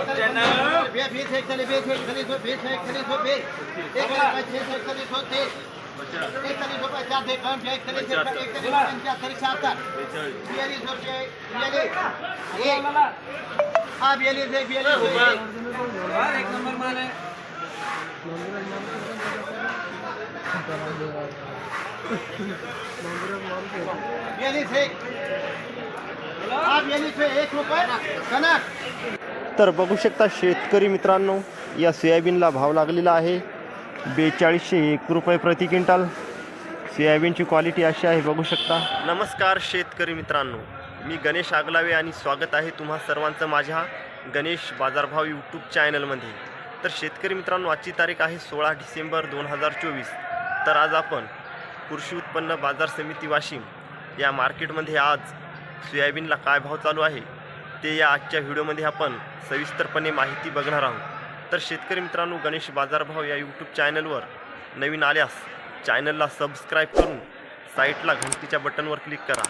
बीस बीस एकतालीस बीस एकतालीस सौ बीस एकतालीस सौ बीस एकतालीस पच्चीस एकतालीस सौ तीस एकतालीस सौ पचास एक कम एकतालीस एकतालीस पंच्याहत्तर शहात्तर बियालीस सौ बियालीस एक हा बियालीस एक एक नंबर एक एक रुपये कनक. तर बघू शकता शेतकरी मित्रांनो या सोयाबीनला भाव लागलेला आहे. बेचाळीसशे एक रुपये प्रति क्विंटल. सोयाबीनची क्वालिटी अशी आहे बघू शकता. नमस्कार शेतकरी मित्रांनो मी गणेश आगलावे आणि स्वागत आहे तुम्हा सर्वांचं माझ्या गणेश बाजारभाव यूट्यूब चॅनलमध्ये. तर शेतकरी मित्रांनो आजची तारीख आहे सोळा डिसेंबर दोन हजार चोवीस. तर आज आपण कृषी उत्पन्न बाजार समिती वाशिम या मार्केटमध्ये आज सोयाबीनला काय भाव चालू आहे ते या आजच्या व्हिडिओमध्ये आपण सविस्तरपणे माहिती बघणार आहोत. तर शेतकरी मित्रांनो गणेश बाजारभाव या यूट्यूब चॅनलवर नवीन आल्यास चॅनलला सबस्क्राईब करून साईटला घंटीच्या बटनवर क्लिक करा.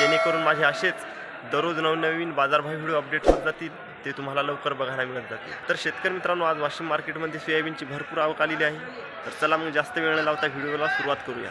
जेणेकरून माझे असेच दररोज नवनवीन बाजारभाव व्हिडिओ अपडेट होत जातील ते तुम्हाला लवकर बघायला मिळत जातील. तर शेतकरी मित्रांनो आज वाशिम मार्केटमध्ये सोयाबीनची भरपूर आवक आलेली आहे. तर चला मग जास्त वेळ न लावता व्हिडिओला सुरुवात करूया.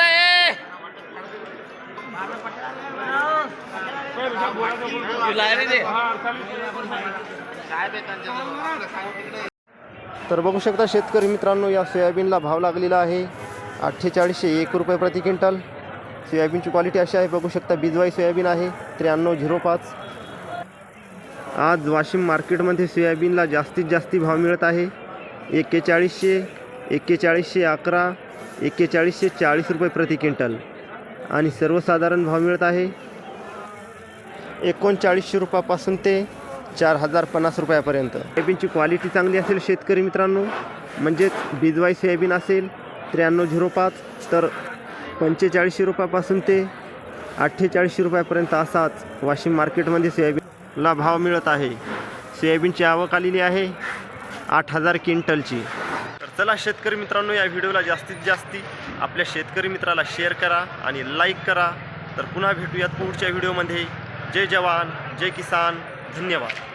आहे तर बघू शकता शेतकरी मित्रांनो या सोयाबीनला भाव लागलेला आहे अठ्ठेचाळीसशे एक रुपये प्रति क्विंटल. सोयाबीनची क्वालिटी अशी आहे बघू शकता बिजवाई सोयाबीन आहे त्र्याण्णव झिरो पाच. आज वाशिम मार्केटमध्ये सोयाबीनला जास्तीत जास्त भाव मिळत आहे. एक्केचाळीसशे एक्केचाळीसशे अकरा एक्केचाळीसशे चाळीस रुपये प्रति क्विंटल. आणि सर्वसाधारण भाव मिळत आहे. एकोणचाळीसशे रुपयापासून ते चार हजार पन्नास रुपयापर्यंत. सोयाबीनची क्वालिटी चांगली असेल शेतकरी मित्रांनो. म्हणजेच बिजवाई सोयाबीन असेल त्र्याण्णव झिरो पाच तर पंचेचाळीसशे रुपयापासून ते अठ्ठेचाळीसशे रुपयापर्यंत असाच वाशिम मार्केटमध्ये सोयाबीन. ला भाव मिळत आहे. सोयाबीनची आवक आलेली आहे. आठ हजार क्विंटलची. तर चला शेतकरी मित्रांनो या व्हिडिओला जास्तीत जास्ती आपल्या शेतकरी मित्राला शेअर करा आणि लाईक करा. तर पुन्हा भेटूयात पुढच्या व्हिडिओमध्ये. जय जवान जय किसान. धन्यवाद.